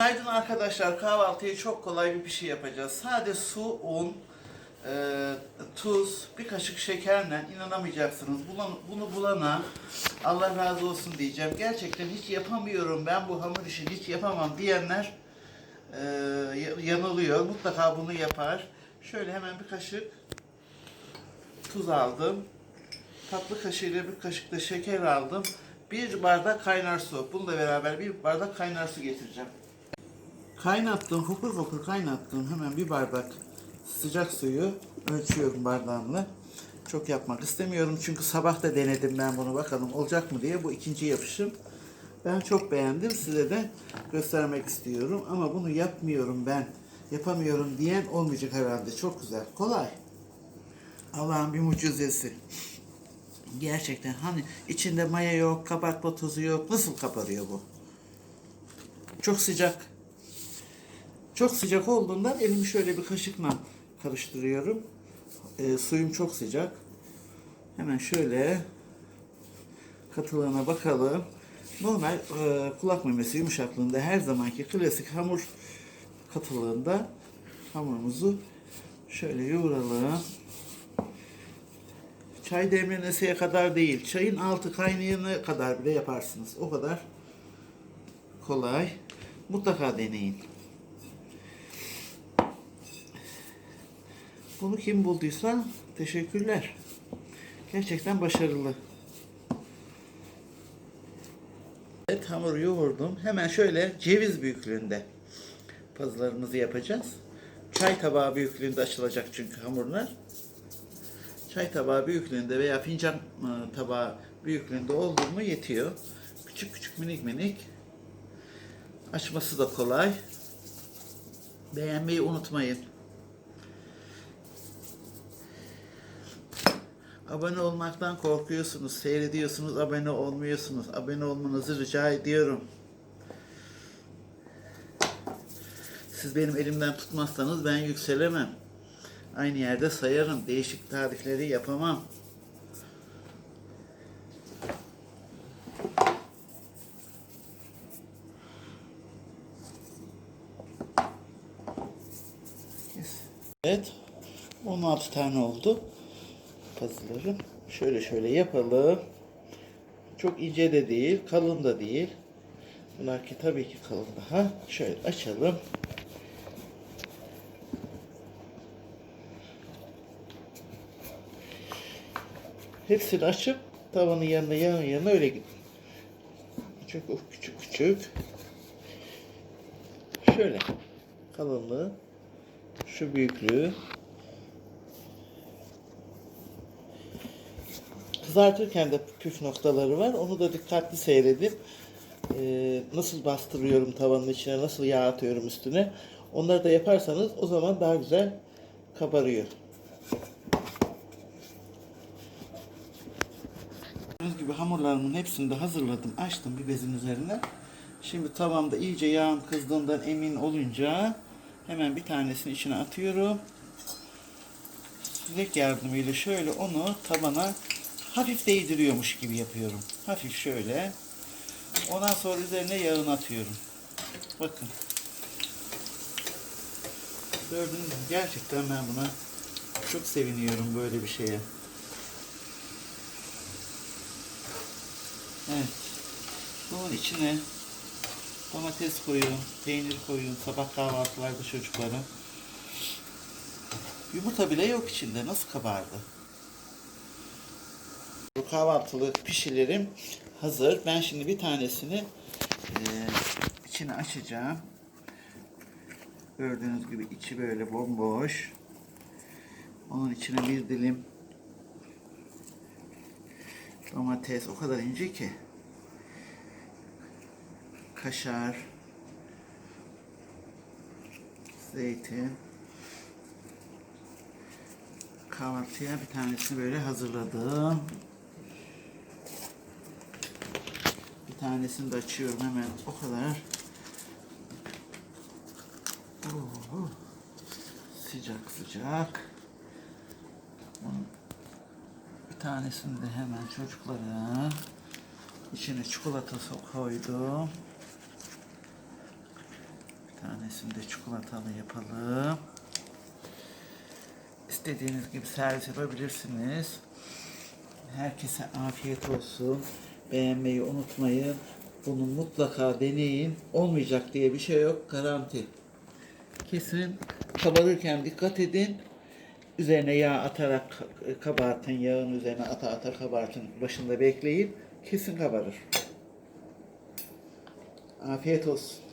Günaydın arkadaşlar. Kahvaltıya çok kolay bir şey yapacağız. Sade su, un, e, tuz, bir kaşık şekerle inanamayacaksınız. Bulan- bunu bulana Allah razı olsun diyeceğim. Gerçekten hiç yapamıyorum ben bu hamur işini hiç yapamam diyenler e, ya- yanılıyor. Mutlaka bunu yapar. Şöyle hemen bir kaşık tuz aldım. Tatlı kaşığıyla bir kaşık da şeker aldım. Bir bardak kaynar su. Bununla beraber bir bardak kaynar su getireceğim. Kaynattım, fokur fokur kaynattım. Hemen bir bardak sıcak suyu ölçüyorum bardağımla. Çok yapmak istemiyorum çünkü sabah da denedim ben bunu bakalım olacak mı diye. Bu ikinci yapışım. Ben çok beğendim. Size de göstermek istiyorum. Ama bunu yapmıyorum ben. Yapamıyorum diyen olmayacak herhalde. Çok güzel. Kolay. Allah'ın bir mucizesi. Gerçekten hani içinde maya yok, kabartma tozu yok. Nasıl kabarıyor bu? Çok sıcak. Çok sıcak olduğundan elimi şöyle bir kaşıkla karıştırıyorum. Ee, suyum çok sıcak. Hemen şöyle katılığına bakalım. Normal e, kulak memesi yumuşaklığında her zamanki klasik hamur katılığında hamurumuzu şöyle yoğuralım. Çay demleneseye kadar değil, çayın altı kaynayana kadar bile yaparsınız. O kadar kolay. Mutlaka deneyin. Bunu kim bulduysa teşekkürler. Gerçekten başarılı. Evet hamuru yoğurdum. Hemen şöyle ceviz büyüklüğünde pazılarımızı yapacağız. Çay tabağı büyüklüğünde açılacak çünkü hamurlar. Çay tabağı büyüklüğünde veya fincan e, tabağı büyüklüğünde oldu mu yetiyor. Küçük küçük minik minik. Açması da kolay. Beğenmeyi unutmayın. Abone olmaktan korkuyorsunuz, seyrediyorsunuz, abone olmuyorsunuz. Abone olmanızı rica ediyorum. Siz benim elimden tutmazsanız ben yükselemem. Aynı yerde sayarım. Değişik tarifleri yapamam. Evet. 16 tane oldu. Puzzle'larım. Şöyle şöyle yapalım. Çok ince de değil, kalın da değil. Lakin tabii ki kalın daha. Şöyle açalım. Hepsini açıp tavanın yanına yan yana öyle gidin. Çünkü o küçük küçük. Şöyle kalınlığı, şu büyüklüğü. Kızartırken de püf noktaları var. Onu da dikkatli seyredip eee, nasıl bastırıyorum tavanın içine, nasıl yağ atıyorum üstüne. Onları da yaparsanız o zaman daha güzel kabarıyor. Gördüğünüz gibi hamurlarımın hepsini de hazırladım. Açtım bir bezin üzerine. Şimdi tavamda iyice yağım kızdığından emin olunca hemen bir tanesini içine atıyorum. Süzek yardımıyla şöyle onu tabana hafif değdiriyormuş gibi yapıyorum. Hafif şöyle. Ondan sonra üzerine yağını atıyorum. Bakın. Gördünüz mü? Gerçekten ben buna çok seviniyorum böyle bir şeye. Evet. Bunun içine domates koyun, peynir koyun, sabah kahvaltılarda çocuklara. Yumurta bile yok içinde. Nasıl kabardı? Bu kahvaltılık pişilerim hazır. Ben şimdi bir tanesini eee içine açacağım. Gördüğünüz gibi içi böyle bomboş. Onun içine bir dilim domates o kadar ince ki. Kaşar. Zeytin. Kahvaltıya bir tanesini böyle hazırladım. Bir tanesini de açıyorum hemen o kadar. Oo, sıcak sıcak. Bunu bir tanesini de hemen çocuklara içine çikolatası koydum. tanesini de çikolatalı yapalım. İstediğiniz gibi servis yapabilirsiniz. Herkese afiyet olsun. Beğenmeyi unutmayın. Bunu mutlaka deneyin. Olmayacak diye bir şey yok. Garanti. Kesin kabarırken dikkat edin. Üzerine yağ atarak kabartın. Yağın üzerine ata ata kabartın. Başında bekleyin. Kesin kabarır. Afiyet olsun.